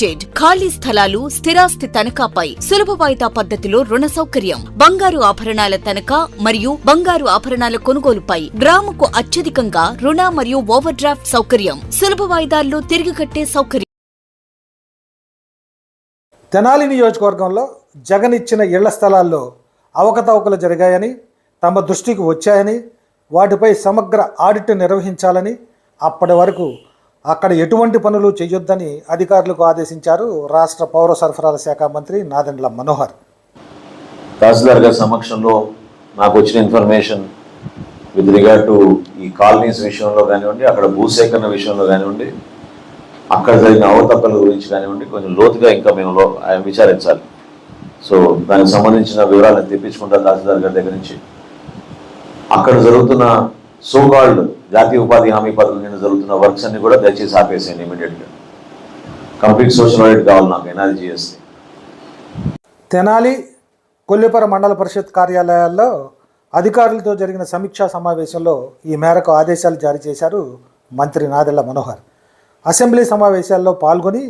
Limited ఖాళీ స్థలాలు స్థిరాస్తి తనఖాపై సులభ వాయిదా పద్ధతిలో రుణ సౌకర్యం. బంగారు ఆభరణాల తనఖా మరియు బంగారు ఆభరణాల కొనుగోలుపై గ్రాముకు అత్యధికంగా రుణ మరియు ఓవర్ డ్రాఫ్ట్ సౌకర్యం. సులభ వాయిదాల్లో తిరిగి కట్టే సౌకర్యం. తెనాలి నియోజకవర్గంలో జగన్ ఇచ్చిన ఇళ్ళ స్థలాల్లో అవకతవకలు జరిగాయని తమ దృష్టికి వచ్చాయని వాటిపై సమగ్ర ఆడిట్ నిర్వహించాలని అప్పటి వరకు అక్కడ ఎటువంటి పనులు చేయొద్దని అధికారులకు ఆదేశించారు రాష్ట్ర పౌర సరఫరాల శాఖ మంత్రి నాదెండ్ల మనోహర్. తహసీల్దార్ గారి సమక్షంలో నాకు వచ్చిన ఇన్ఫర్మేషన్ విత్ రిగార్డ్ టు ఈ కాలనీస్ విషయంలో కానివ్వండి అక్కడ భూసేకరణ విషయంలో కానివ్వండి అక్కడ జరిగిన అవతప్పల గురించి కానివ్వండి కొంచెం లోతుగా ఇంకా మేము ఆయన విచారించాలి. సో దానికి సంబంధించిన వివరాలను తెప్పించుకుంటా తహసీల్దార్ గారి దగ్గర నుంచి. అక్కడ జరుగుతున్న సో కాల్డ్ జాతీయ ఉపాధి హామీ పథకం కింద జరుగుతున్న వర్క్స్ అన్ని కూడా దయచేసి ఆపేసేయండి ఇమీడియట్గా కంప్లీట్ సోషల్ ఆడిట్ కావాలి నాకు ఎన్ఆర్జీ చేస్తే తెనాలి కొల్లిపర మండల పరిషత్ కార్యాలయాల్లో అధికారులతో జరిగిన సమీక్షా సమావేశంలో ఈ మేరకు ఆదేశాలు జారీ చేశారు మంత్రి నాదెళ్ళ మనోహర్. అసెంబ్లీ సమావేశాల్లో పాల్గొని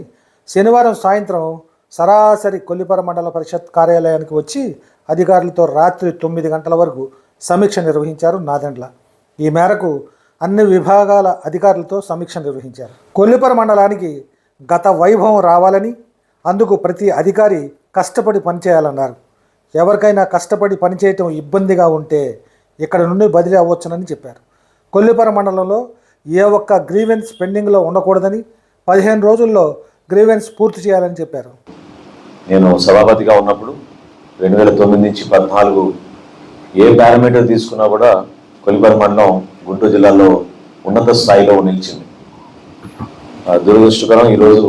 శనివారం సాయంత్రం సరాసరి కొల్లిపర మండల పరిషత్ కార్యాలయానికి వచ్చి అధికారులతో రాత్రి తొమ్మిది గంటల వరకు సమీక్ష నిర్వహించారు నాదెండ్ల. ఈ మేరకు అన్ని విభాగాల అధికారులతో సమీక్ష నిర్వహించారు. కొల్లిపర మండలానికి గత వైభవం రావాలని అందుకు ప్రతి అధికారి కష్టపడి పనిచేయాలన్నారు. ఎవరికైనా కష్టపడి పనిచేయటం ఇబ్బందిగా ఉంటే ఇక్కడ నుండి బదిలీ అవ్వచ్చునని చెప్పారు. కొల్లిపర మండలంలో ఏ ఒక్క గ్రీవెన్స్ పెండింగ్లో ఉండకూడదని పదిహేను రోజుల్లో గ్రీవెన్స్ పూర్తి చేయాలని చెప్పారు. నేను సభాపతిగా ఉన్నప్పుడు రెండు వేల తొమ్మిది నుంచి పద్నాలుగు ఏ పారామీటర్ తీసుకున్నా కూడా కొలిపర మండలం గుంటూరు జిల్లాలో ఉన్నత స్థాయిలో నిలిచింది. ఆ దురదృష్టకరం ఈరోజు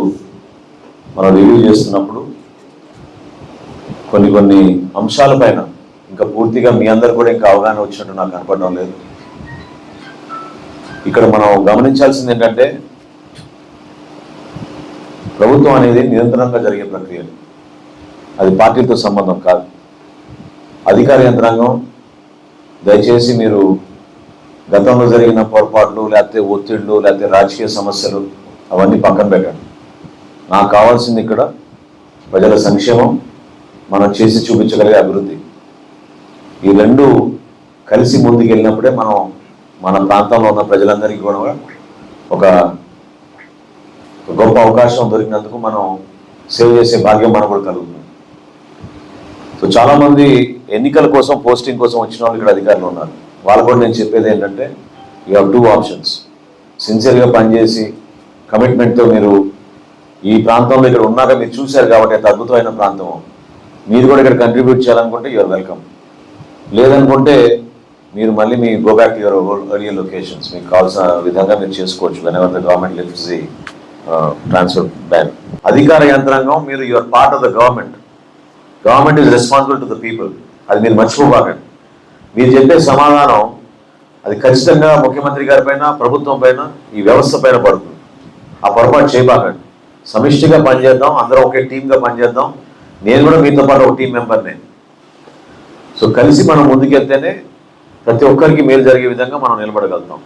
మనం రివ్యూ చేస్తున్నప్పుడు కొన్ని కొన్ని అంశాలపైన ఇంకా పూర్తిగా మీ అందరు కూడా ఇంకా అవగాహన వచ్చినట్టు నాకు కనపడడం లేదు. ఇక్కడ మనం గమనించాల్సింది ఏంటంటే ప్రభుత్వం అనేది నిరంతరంగా జరిగే ప్రక్రియ అది పార్టీలతో సంబంధం కాదు. అధికార యంత్రాంగం దయచేసి మీరు గతంలో జరిగిన పొరపాట్లు లేకపోతే ఒత్తిళ్ళు లేకపోతే రాజకీయ సమస్యలు అవన్నీ పక్కన పెట్టండి. నాకు కావాల్సింది ఇక్కడ ప్రజల సంక్షేమం మనం చేసి చూపించగలిగే అభివృద్ధి. ఈ రెండు కలిసి ముందుకు వెళ్ళినప్పుడే మనం మన ప్రాంతంలో ఉన్న ప్రజలందరికీ కూడా ఒక గొప్ప అవకాశం దొరికినందుకు మనం సేవ్ చేసే భాగ్యం మనకు కూడా కలుగుతుంది. సో చాలామంది ఎన్నికల కోసం పోస్టింగ్ కోసం వచ్చిన వాళ్ళు ఇక్కడ అధికారులు ఉన్నారు. వాళ్ళు కూడా నేను చెప్పేది ఏంటంటే యూ హ్యావ్ టూ ఆప్షన్స్ సిన్సియర్గా పనిచేసి కమిట్మెంట్తో మీరు ఈ ప్రాంతంలో ఇక్కడ ఉన్నాక మీరు చూశారు కాబట్టి అది అద్భుతమైన ప్రాంతం మీరు కూడా ఇక్కడ కంట్రిబ్యూట్ చేయాలనుకుంటే యువర్ వెల్కమ్ లేదనుకుంటే మీరు మళ్ళీ మీ go back to your earlier locations మీకు కావాల్సిన విధంగా మీరు చేసుకోవచ్చు. Whenever the government lifts the transfer ban అధికార యంత్రాంగం మీరు your part of the government government is responsible to the people అది మీరు మర్చిపోబాకండి. మీరు చెప్పే సమాధానం అది ఖచ్చితంగా ముఖ్యమంత్రి గారి పైన ప్రభుత్వం పైన ఈ వ్యవస్థ పైన పడుతుంది. ఆ పొరపాటు చేయబాకండి. సమిష్టిగా పనిచేద్దాం అందరం ఒకే టీంగా పనిచేద్దాం. నేను కూడా మీతో పాటు ఒక టీం మెంబర్నే. సో కలిసి మనం ముందుకెళ్తేనే ప్రతి ఒక్కరికి మేలు జరిగే విధంగా మనం నిలబడగలుగుతాం.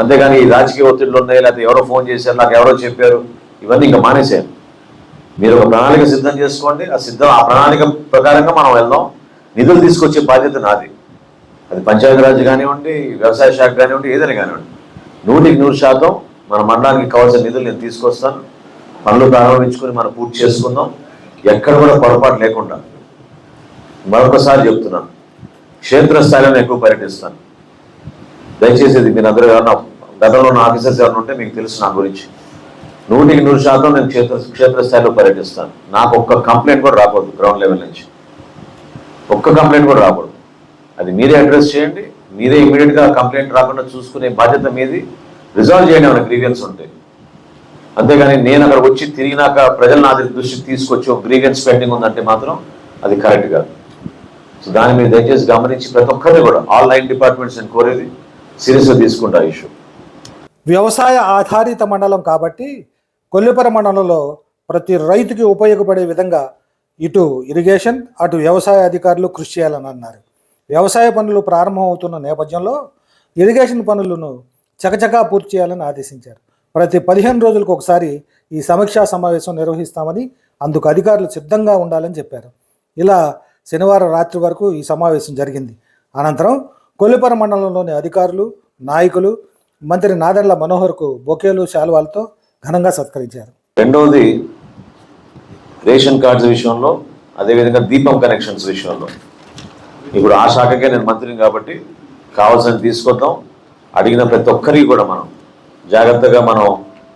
అంతేగాని ఈ రాజకీయ ఒత్తిళ్ళు ఉన్నాయి లేకపోతే ఎవరో ఫోన్ చేశారు నాకు ఎవరో చెప్పారు ఇవన్నీ ఇంకా మానేసాను మీరు ఒక ప్రణాళిక సిద్ధం చేసుకోండి. ఆ సిద్ధం ఆ ప్రణాళిక ప్రకారంగా మనం వెళ్దాం. నిధులు తీసుకొచ్చే బాధ్యత నాది. అది పంచాయతీరాజ్ కానివ్వండి వ్యవసాయ శాఖ కానివ్వండి ఏదైనా కానివ్వండి. నూటికి నూరు శాతం మన మండలానికి కావాల్సిన నిధులు నేను తీసుకొస్తాను. పనులు ప్రారంభించుకొని మనం పూర్తి చేసుకుందాం. ఎక్కడ కూడా పొరపాటు లేకుండా మరొకసారి చెప్తున్నాను. క్షేత్రస్థాయిలో నేను ఎక్కువ పర్యటిస్తాను. దయచేసి ఇది మీరు అందరూ ఎవరన్నా గతంలో ఉన్న ఆఫీసర్స్ ఎవరైనా ఉంటే మీకు తెలుసు నా గురించి. నూటికి నూరు శాతం నేను క్షేత్ర క్షేత్రస్థాయిలో పర్యటిస్తాను. నాకు ఒక్క కంప్లైంట్ కూడా రాకూడదు గ్రౌండ్ లెవెల్ నుంచి. ఒక్క కంప్లైంట్ కూడా రాకూడదు. అది మీరే అడ్రస్ చేయండి మీరే ఇమీడియట్గా కంప్లైంట్ రాకుండా చూసుకునే బాధ్యత మీది. రిజాల్వ్ చేయండి ఏమైనా గ్రీవియన్స్ ఉంటే. అంతేగాని నేను అక్కడ వచ్చి తిరిగినాక ప్రజలు నా దృష్టికి తీసుకొచ్చి ఒక గ్రీవియన్స్ పెండింగ్ ఉందంటే మాత్రం అది కరెక్ట్ కాదు. సో దాన్ని మీరు దయచేసి గమనించి ప్రతి ఒక్కరిని కూడా ఆల్ డిపార్ట్మెంట్స్ అని కోరేది సీరియస్గా తీసుకుంటా ఇష్యూ. వ్యవసాయ ఆధారిత మండలం కాబట్టి కొల్లిపర మండలంలో ప్రతి రైతుకి ఉపయోగపడే విధంగా ఇటు ఇరిగేషన్ అటు వ్యవసాయ అధికారులు కృషి చేయాలని అన్నారు. వ్యవసాయ పనులు ప్రారంభమవుతున్న నేపథ్యంలో ఇరిగేషన్ పనులను చకచకా పూర్తి చేయాలని ఆదేశించారు. ప్రతి పదిహేను రోజులకు ఒకసారి ఈ సమీక్షా సమావేశం నిర్వహిస్తామని అందుకు అధికారులు సిద్ధంగా ఉండాలని చెప్పారు. ఇలా శనివారం రాత్రి వరకు ఈ సమావేశం జరిగింది. అనంతరం కొల్లిపర మండలంలోని అధికారులు నాయకులు మంత్రి నాదెండ్ల మనోహర్కు బొకేలు శాలువాలతో ఘనంగా సత్కరించారు. రెండవది రేషన్ కార్డ్స్ విషయంలో అదేవిధంగా దీపం కనెక్షన్స్ విషయంలో. ఇప్పుడు ఆ శాఖకే నేను మంత్రిని కాబట్టి కావాల్సిన తీసుకొద్దాం. అడిగిన ప్రతి ఒక్కరికి కూడా మనం జాగ్రత్తగా మనం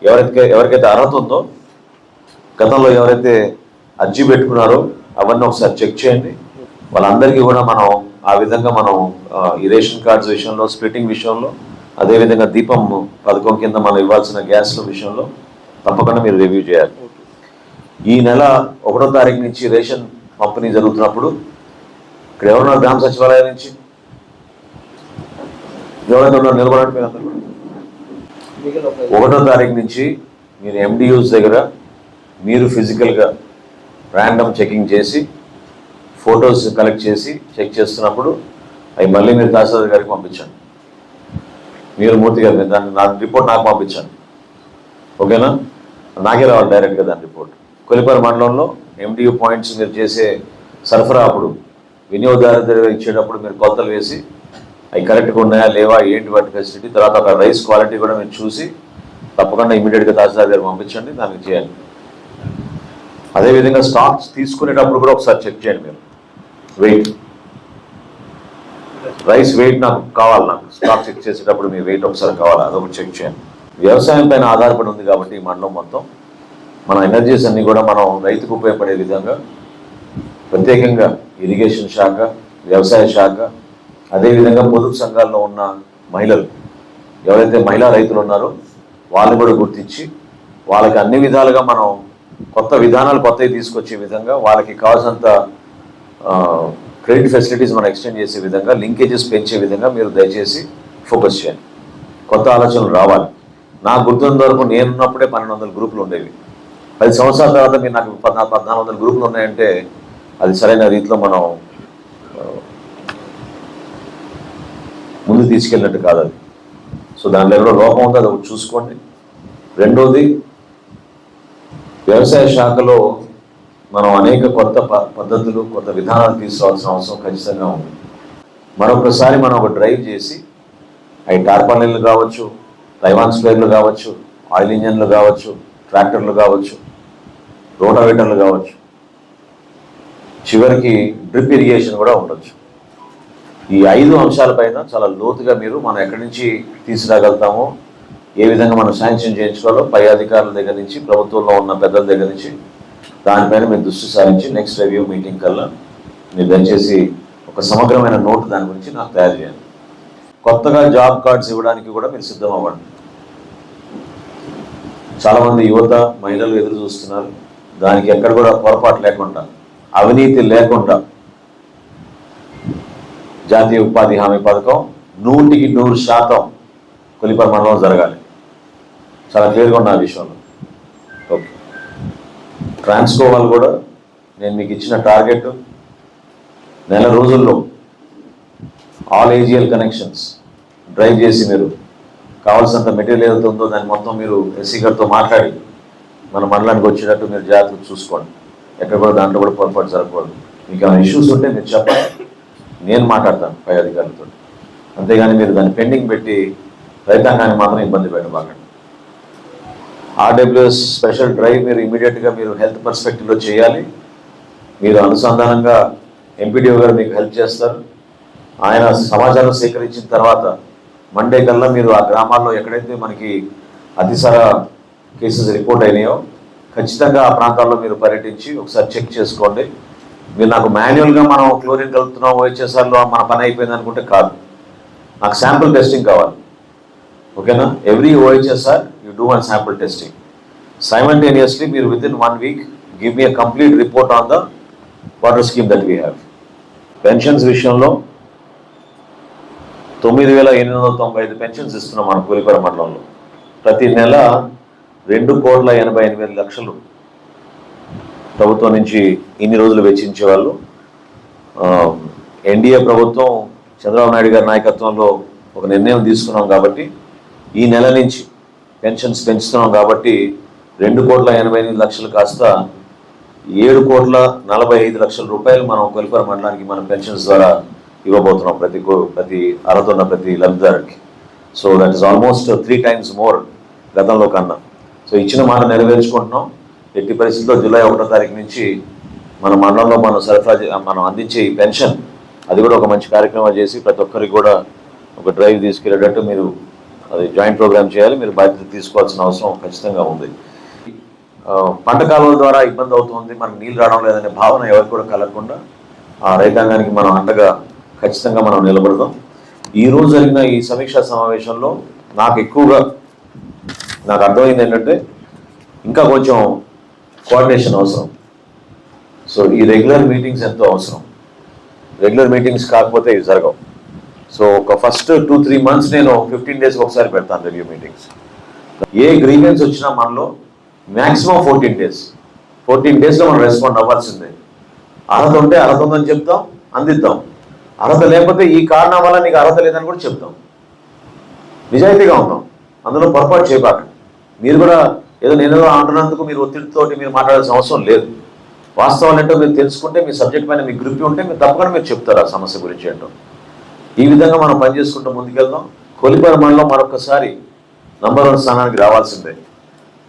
ఎవరైతే ఎవరికైతే అర్హత ఉందో గతంలో ఎవరైతే అర్జీ పెట్టుకున్నారో అవన్నీ ఒకసారి చెక్ చేయండి. వాళ్ళందరికీ కూడా మనం ఆ విధంగా మనం ఈ రేషన్ కార్డ్స్ విషయంలో స్ప్లిటింగ్ విషయంలో అదేవిధంగా దీపం పథకం కింద మనం ఇవ్వాల్సిన గ్యాస్ల విషయంలో తప్పకుండా మీరు రివ్యూ చేయాలి. ఈ నెల ఒకటో తారీఖు నుంచి రేషన్ పంపిణీ జరుగుతున్నప్పుడు ఇక్కడ ఎవరున్నారు గ్రామ సచివాలయం నుంచి? ఎవరైనా ఉన్నారు నిలబడండి మీరు అందరూ. ఒకటో తారీఖు నుంచి మీరు ఎండియూస్ దగ్గర మీరు ఫిజికల్గా ర్యాండమ్ చెకింగ్ చేసి ఫొటోస్ కలెక్ట్ చేసి చెక్ చేస్తున్నప్పుడు అవి మళ్ళీ మీరు తహసీల్దార్ గారికి పంపించండి. మీరు మూర్తి గారు దాన్ని నా రిపోర్ట్ నాకు పంపించండి. ఓకేనా? నాకే రావాలి డైరెక్ట్గా దాని రిపోర్ట్ కొలిపర మండలంలో ఎండియూ పాయింట్స్ మీరు చేసే సరఫరా అప్పుడు వినియోగదారు ఇచ్చేటప్పుడు మీరు కొలతలు వేసి అవి కరెక్ట్గా ఉన్నాయా లేవా ఏంటి వాటి ఫెసిలిటీ తర్వాత ఒక రైస్ క్వాలిటీ కూడా మీరు చూసి తప్పకుండా ఇమీడియట్గా తహసీల్దార్ గారు పంపించండి దానికి చేయండి. అదేవిధంగా స్టాక్స్ తీసుకునేటప్పుడు కూడా ఒకసారి చెక్ చేయండి మీరు. వెయిట్ రైస్ వెయిట్ నాకు కావాలి నాకు. స్టాక్ చెక్ చేసేటప్పుడు మీ వెయిట్ ఒకసారి కావాలి అదొకటి చెక్ చేయండి. వ్యవసాయం పైన ఆధారపడి ఉంది కాబట్టి ఈ మండలం మొత్తం మన ఎనర్జీస్ అన్ని కూడా మనం రైతుకు ఉపయోగపడే విధంగా ప్రత్యేకంగా ఇరిగేషన్ శాఖ వ్యవసాయ శాఖ అదేవిధంగా పొదుపు సంఘాల్లో ఉన్న మహిళలు ఎవరైతే మహిళా రైతులు ఉన్నారో వాళ్ళు కూడా గుర్తించి వాళ్ళకి అన్ని విధాలుగా మనం కొత్త విధానాలు కొత్తవి తీసుకొచ్చే విధంగా వాళ్ళకి కావాల్సినంత క్రెడిట్ ఫెసిలిటీస్ మనం ఎక్స్టెండ్ చేసే విధంగా లింకేజెస్ పెంచే విధంగా మీరు దయచేసి ఫోకస్ చేయండి. కొత్త ఆలోచనలు రావాలి. నాకు గుర్తున్నంత వరకు నేనున్నప్పుడే పన్నెండు వందల గ్రూపులు ఉండేవి. పది సంవత్సరాల తర్వాత మీరు నాకు పద్నా పద్నాలుగు వందల గ్రూపులు ఉన్నాయంటే అది సరైన రీతిలో మనం ముందు తీసుకెళ్ళినట్టు కాదు అది. సో దాంట్లో ఎవరో లోపం ఉందో అది ఒకటి చూసుకోండి. రెండోది వ్యవసాయ శాఖలో మనం అనేక కొత్త ప- పద్ధతులు కొత్త విధానాలు తీసుకోవాల్సిన అవసరం ఖచ్చితంగా ఉంది. మరొకసారి మనం ఒక డ్రైవ్ చేసి అవి టార్పాలిన్లు కావచ్చు తైవాన్ స్ప్రేర్లు కావచ్చు ఆయిల్ ఇంజన్లు కావచ్చు ట్రాక్టర్లు కావచ్చు రోటావేటర్లు కావచ్చు. చివరికి డ్రిప్ ఇరిగేషన్ కూడా ఉండొచ్చు. ఈ ఐదు అంశాలపైన చాలా లోతుగా మీరు మనం ఎక్కడి నుంచి తీసుకురాగలుగుతామో ఏ విధంగా మనం శాంక్షన్ చేయించుకోవాలో పై అధికారుల దగ్గర నుంచి ప్రభుత్వంలో ఉన్న పెద్దల దగ్గర నుంచి దానిపైన మేము దృష్టి సారించి నెక్స్ట్ రివ్యూ మీటింగ్ కల్లా మీరు దయచేసి ఒక సమగ్రమైన నోటు దాని గురించి నాకు తయారు చేయండి. కొత్తగా జాబ్ కార్డ్స్ ఇవ్వడానికి కూడా మీరు సిద్ధం అవ్వండి చాలామంది యువత మహిళలు ఎదురు చూస్తున్నారు. దానికి ఎక్కడ కూడా పొరపాటు లేకుండా అవినీతి లేకుండా జాతీయ ఉపాధి హామీ పథకం నూటికి నూరు శాతం కొలిపర జరగాలి. చాలా క్లియర్గా ఉన్న ఆ విషయంలో. ట్రాన్స్కో వాళ్ళు కూడా నేను మీకు ఇచ్చిన టార్గెట్ నెల రోజుల్లో ఆల్ ఏజియల్ కనెక్షన్స్ డ్రైవ్ చేసి మీరు కావాల్సినంత మెటీరియల్ ఏదైతే ఉందో దాన్ని మొత్తం మీరు ఎస్సీ గారితో మాట్లాడి మన మండలానికి వచ్చేటట్టు మీరు జాగ్రత్తగా చూసుకోండి. ఎక్కడ కూడా దాంట్లో కూడా పొరపాటు జరగకూడదు. మీకు ఏమైనా ఇష్యూస్ ఉంటే మీరు చెప్పండి. నేను మాట్లాడతాను పై అధికారులతో. అంతేగాని మీరు దాన్ని పెండింగ్ పెట్టి రైతాంగాన్ని మాత్రం ఇబ్బంది పెట్టబాకండి. ఆర్డబ్ల్యూఎస్ స్పెషల్ డ్రైవ్ మీరు ఇమీడియట్గా మీరు హెల్త్ పర్స్పెక్టివ్లో చేయాలి. మీరు అనుసంధానంగా ఎంపీడీఓ గారు మీకు హెల్ప్ చేస్తారు. ఆయన సమాచారం సేకరించిన తర్వాత మండే కల్లా మీరు ఆ గ్రామాల్లో ఎక్కడైతే మనకి అతిసార కేసెస్ రిపోర్ట్ అయినాయో ఖచ్చితంగా ఆ ప్రాంతాల్లో మీరు పర్యటించి ఒకసారి చెక్ చేసుకోండి. మీరు నాకు మాన్యువల్గా మనం క్లోరిన్ కలుపుతున్నాం ఓహెచ్ఎస్ఆర్లో మన పని అయిపోయింది అనుకుంటే కాదు. నాకు శాంపుల్ టెస్టింగ్ కావాలి. ఓకేనా? Every OHSR you do one sample testing simultaneously మీరు within one week give me a complete report on the water scheme that we have pensions విషయంలో తొమ్మిది వేల ఎనిమిది వందల తొంభై ఐదు పెన్షన్స్ ఇస్తున్నాం మన కూలిపర మండలంలో. ప్రతి నెల రెండు కోట్ల ఎనభై ఎనిమిది లక్షలు ప్రభుత్వం నుంచి ఇన్ని రోజులు వెచ్చించే వాళ్ళు. ఎన్డీఏ ప్రభుత్వం చంద్రబాబు నాయుడు గారి నాయకత్వంలో ఒక నిర్ణయం తీసుకున్నాం కాబట్టి ఈ నెల నుంచి పెన్షన్స్ పెంచుతున్నాం కాబట్టి రెండు కోట్ల ఎనభై ఎనిమిది లక్షలు కాస్త ఏడు కోట్ల నలభై ఐదు లక్షల రూపాయలు మనం కొలిపర మండలానికి మనం పెన్షన్స్ ద్వారా ఇవ్వబోతున్నాం ప్రతి కో- ప్రతి అర్హత ఉన్న ప్రతి లబ్ధిదారుడికి. So that is almost three times more గతంలో కన్నా. సో ఇచ్చిన మాట నెరవేర్చుకుంటున్నాం. ఎట్టి పరిస్థితుల్లో జూలై ఒకటో తారీఖు నుంచి మన మండలంలో మనం సరఫరా మనం అందించే ఈ పెన్షన్ అది కూడా ఒక మంచి కార్యక్రమం చేసి ప్రతి ఒక్కరికి కూడా ఒక డ్రైవ్ తీసుకెళ్ళేటట్టు మీరు అది జాయింట్ ప్రోగ్రామ్ చేయాలి మీరు బాధ్యత తీసుకోవాల్సిన అవసరం ఖచ్చితంగా ఉంది. పంట కాలువల ద్వారా ఇబ్బంది అవుతుంది మనకు నీళ్ళు రావడం లేదనే భావన ఎవరికి కూడా కలగకుండా ఆ రైతాంగానికి మనం అండగా ఖచ్చితంగా మనం నిలబడదాం. ఈ రోజు జరిగిన ఈ సమీక్షా సమావేశంలో నాకు ఎక్కువగా నాకు అర్థమైంది ఏంటంటే ఇంకా కొంచెం కోఆర్డినేషన్ అవసరం. సో ఈ రెగ్యులర్ మీటింగ్స్ ఎంతో అవసరం. రెగ్యులర్ మీటింగ్స్ కాకపోతే ఇవి జరగవు. సో ఒక ఫస్ట్ టూ త్రీ మంత్స్ నేను ఫిఫ్టీన్ డేస్కి ఒకసారి పెడతాను రివ్యూ మీటింగ్స్ ఏ గ్రీవెన్స్ వచ్చినా మనలో మ్యాక్సిమం ఫోర్టీన్ డేస్ ఫోర్టీన్ డేస్లో మనం రెస్పాండ్ అవ్వాల్సిందే. అర్హత ఉంటే అర్హత ఉందని చెప్తాం అందిద్దాం. అర్హత లేకపోతే ఈ కారణం వల్ల నీకు అర్హత లేదని కూడా చెప్తాం. నిజాయితీగా ఉందాం అందులో పొరపాటు చేయబాక మీరు కూడా ఏదో నేను ఏదో అంటున్నందుకు మీరు ఒత్తిడితోటి మీరు మాట్లాడాల్సిన అవసరం లేదు. వాస్తవం ఏంటో మీరు తెలుసుకుంటే మీ సబ్జెక్ట్ పైన మీ గ్రూప్ ఉంటే మీరు తప్పకుండా మీరు చెప్తారు ఆ సమస్య గురించి ఏంటో. ఈ విధంగా మనం పనిచేసుకుంటూ ముందుకెళ్దాం. కొలిపర మనలో మరొకసారి నంబర్ వన్ స్థానానికి రావాల్సిందే.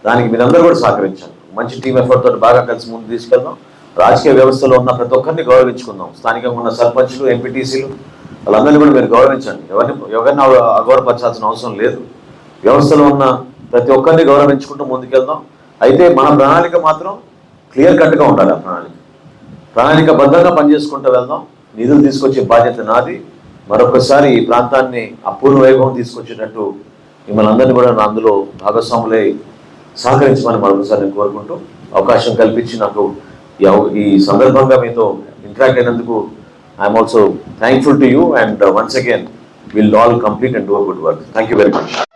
దానికి మీరందరూ కూడా సహకరించండి. మంచి టీం ఎఫర్ట్ తోటి బాగా కలిసి ముందు తీసుకెళ్దాం. రాజకీయ వ్యవస్థలో ఉన్న ప్రతి ఒక్కరిని గౌరవించుకుందాం. స్థానికంగా ఉన్న సర్పంచ్లు ఎంపీటీసీలు వాళ్ళందరినీ కూడా మీరు గౌరవించండి. ఎవరిని ఎవరిని అగౌరవపరచాల్సిన అవసరం లేదు. వ్యవస్థలో ఉన్న ప్రతి ఒక్కరిని గౌరవించుకుంటూ ముందుకెళ్దాం. అయితే మన ప్రణాళిక మాత్రం క్లియర్ కట్గా ఉండాలి ఆ ప్రణాళిక. ప్రణాళికబద్ధంగా పనిచేసుకుంటూ వెళ్దాం. నిధులు తీసుకొచ్చే బాధ్యత నాది. మరొకసారి ఈ ప్రాంతాన్ని అపూర్వ వైభవం తీసుకొచ్చేటట్టు మిమ్మల్ని అందరినీ కూడా నా అందులో భాగస్వాములై సహకరించమని మరొకసారి నేను కోరుకుంటూ అవకాశం కల్పించి నాకు ఈ ఈ సందర్భంగా మీతో ఇంటరాక్ట్ అయినందుకు I'm also thankful to you and once again will all complete and do good work thank you very much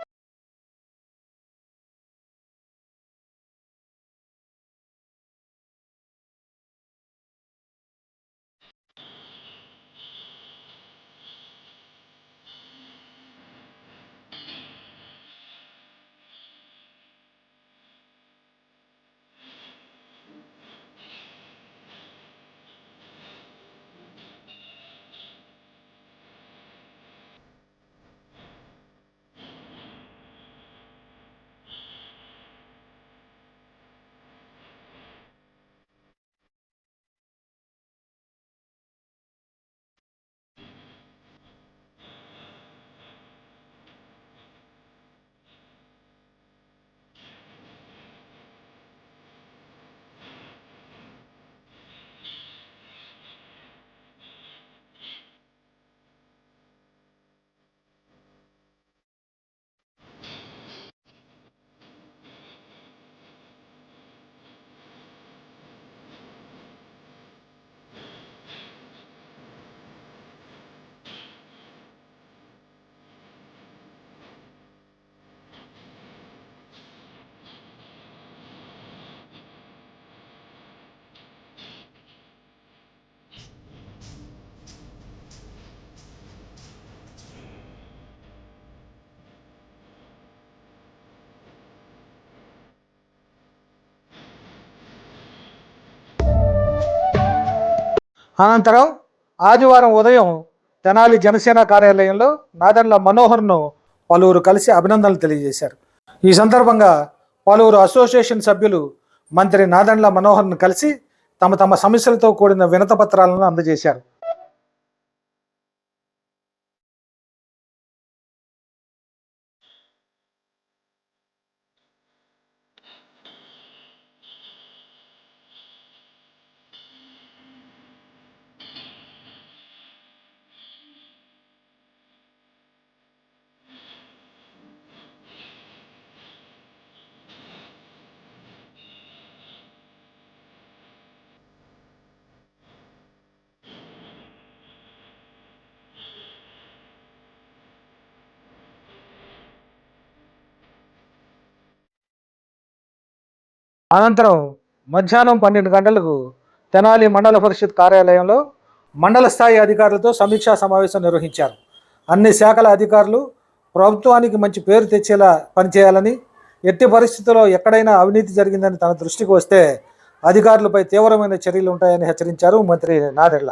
అనంతరం ఆదివారం ఉదయం తెనాలి జనసేన కార్యాలయంలో నాదెండ్ల మనోహర్ను పలువురు కలిసి అభినందనలు తెలియజేశారు. ఈ సందర్భంగా పలువురు అసోసియేషన్ సభ్యులు మంత్రి నాదెండ్ల మనోహర్ను కలిసి తమ తమ సమస్యలతో కూడిన వినత పత్రాలను అందజేశారు. అనంతరం మధ్యాహ్నం పన్నెండు గంటలకు తెనాలి మండల పరిషత్ కార్యాలయంలో మండల స్థాయి అధికారులతో సమీక్షా సమావేశం నిర్వహించారు. అన్ని శాఖల అధికారులు ప్రభుత్వానికి మంచి పేరు తెచ్చేలా పనిచేయాలని ఎట్టి పరిస్థితుల్లో ఎక్కడైనా అవినీతి జరిగిందని తన దృష్టికి వస్తే అధికారులపై తీవ్రమైన చర్యలు ఉంటాయని హెచ్చరించారు మంత్రి నాదెళ్ళ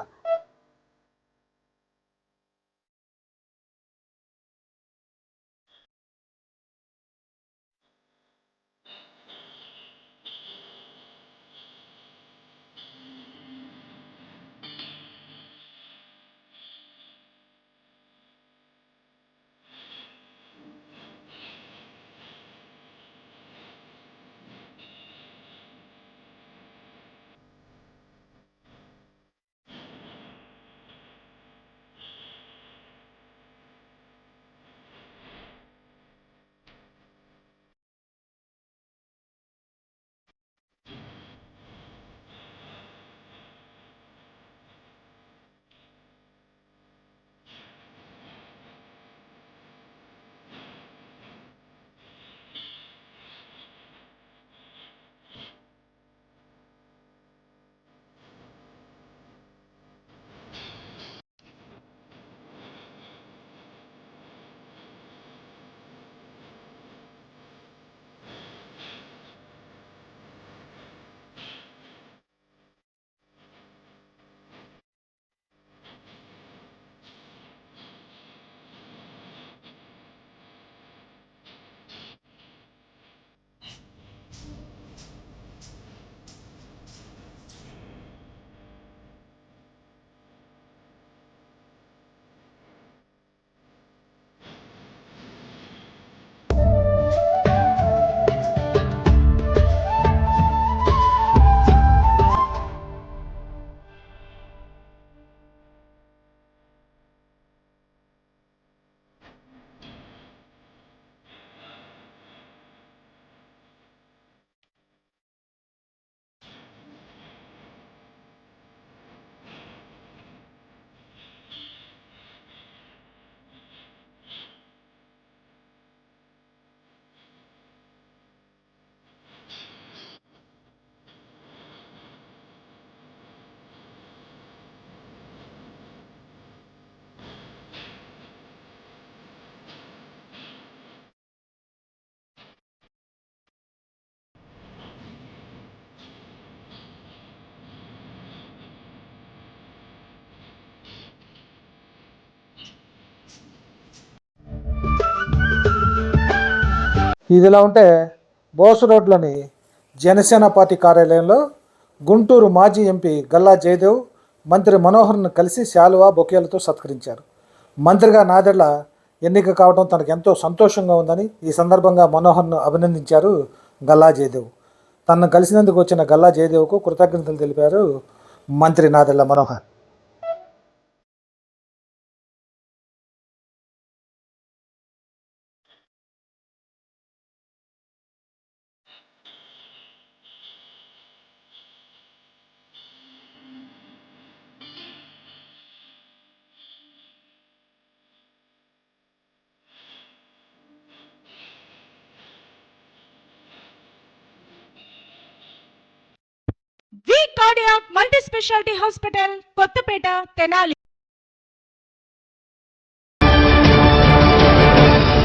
ఇదిలా ఉంటే బోసు రోడ్లోని జనసేన పార్టీ కార్యాలయంలో గుంటూరు మాజీ ఎంపీ గల్లా జయదేవ్ మంత్రి మనోహర్ను కలిసి శాలువా బొకేలతో సత్కరించారు. మంత్రిగా నాదెళ్ళ ఎన్నిక కావడం తనకు ఎంతో సంతోషంగా ఉందని ఈ సందర్భంగా మనోహర్ను అభినందించారు గల్లా జయదేవ్. తనను కలిసినందుకు వచ్చిన గల్లా జయదేవ్కు కృతజ్ఞతలు తెలిపారు మంత్రి Nadendla Manohar. Speciality hospital Kothapeta Tenali.